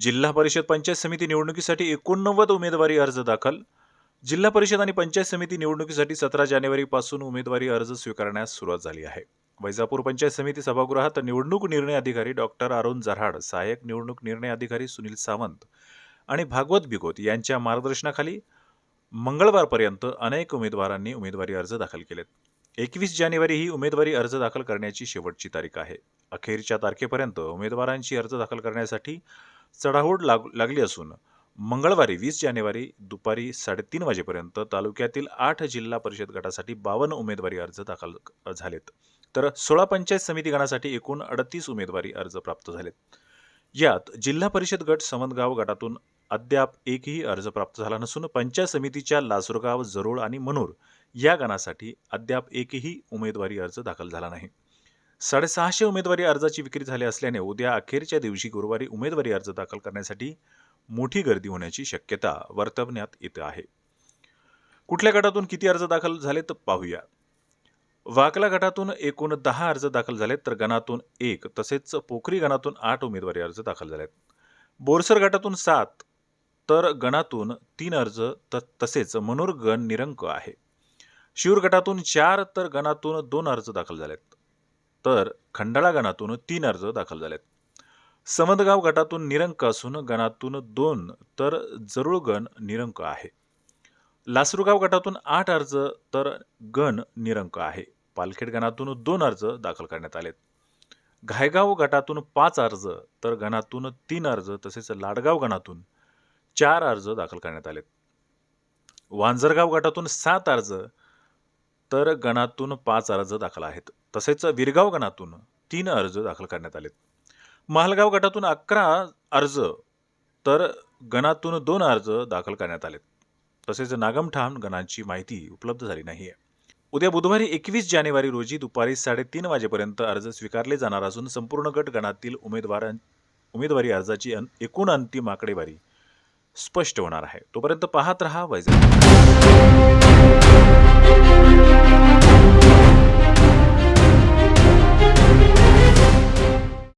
जिल्हा परिषद पंचायत समिती निवडणुकीसाठी एकोणनव्वद उमेदवारी अर्ज दाखल. जिल्हा परिषद आणि पंचायत समिती निवडणुकीसाठी सतरा जानेवारीपासून उमेदवारी अर्ज स्वीकारण्यास सुरुवात झाली आहे. वैजापूर पंचायत समिती सभागृहात निवडणूक निर्णय अधिकारी डॉक्टर अरुण जराड सहाय्यक निवडणूक निर्णय अधिकारी सुनील सावंत आणि भागवत बिगोत यांच्या मार्गदर्शनाखाली मंगळवारपर्यंत अनेक उमेदवारांनी उमेदवारी अर्ज दाखल केलेत. एकवीस जानेवारी ही उमेदवारी अर्ज दाखल करण्याची शेवटची तारीख आहे. अखेरच्या तारखेपर्यंत उमेदवारांची अर्ज दाखल करण्यासाठी चढाओढ लाग लागली असून मंगळवारी वीस जानेवारी दुपारी साडेतीन वाजेपर्यंत तालुक्यातील आठ जिल्हा परिषद गटासाठी बावन्न उमेदवारी अर्ज दाखल झालेत. तर सोळा पंचायत समिती गणासाठी एकूण अडतीस उमेदवारी अर्ज प्राप्त झालेत. यात जिल्हा परिषद गट समतगाव गटातून अद्याप एकही अर्ज प्राप्त झाला नसून पंचायत समितीच्या लासूरगाव जरोळ आणि मनूर या गणासाठी अद्याप एकही उमेदवारी अर्ज दाखल झाला नाही. साडेसहाशे उमेदवारी अर्जाची विक्री झाली असल्याने उद्या अखेरच्या दिवशी गुरुवारी उमेदवारी अर्ज दाखल करण्यासाठी मोठी गर्दी होण्याची शक्यता वर्तवण्यात येत आहे. कुठल्या गटातून किती अर्ज दाखल झाले तर पाहूया. वाकला गटातून एकूण दहा अर्ज दाखल झालेत तर गणातून एक तसेच पोखरी गणातून आठ उमेदवारी अर्ज दाखल झालेत. बोरसर गटातून सात तर गणातून तीन अर्ज त तसेच मनोर गण निरंक आहे. शिवर गटातून चार तर गणातून दोन अर्ज दाखल झालेत. तर खंडाळा गणातून तीन अर्ज दाखल झालेत. समदगाव गटातून निरंक असून गणातून दोन तर जरूळ गण निरंक आहे. लासरूगाव गटातून आठ अर्ज तर गण निरंक आहे. पालखेड गणातून दोन अर्ज दाखल करण्यात आलेत. घायगाव गटातून पाच अर्ज तर गणातून तीन अर्ज तसेच लाडगाव गणातून चार अर्ज दाखल करण्यात आलेत. वांजरगाव गटातून सात अर्ज तर गणातून पाच अर्ज दाखल आहेत. तसेच विरगाव गणातून तीन अर्ज दाखल करण्यात आलेत. महालगाव गटातून अकरा अर्ज तर गणातून दोन अर्ज दाखल करण्यात आलेत. तसेच नागमठाम गणांची माहिती उपलब्ध झाली नाही आहे उद्या बुधवारी एकवीस जानेवारी रोजी दुपारी साडेतीन वाजेपर्यंत अर्ज स्वीकारले जाणार असून संपूर्ण गट गणातील उमेदवारां उमेदवारी अर्जाची अन- एकूण अंतिम आकडेवारी स्पष्ट होणार आहे. तोपर्यंत पाहत रहा वैजा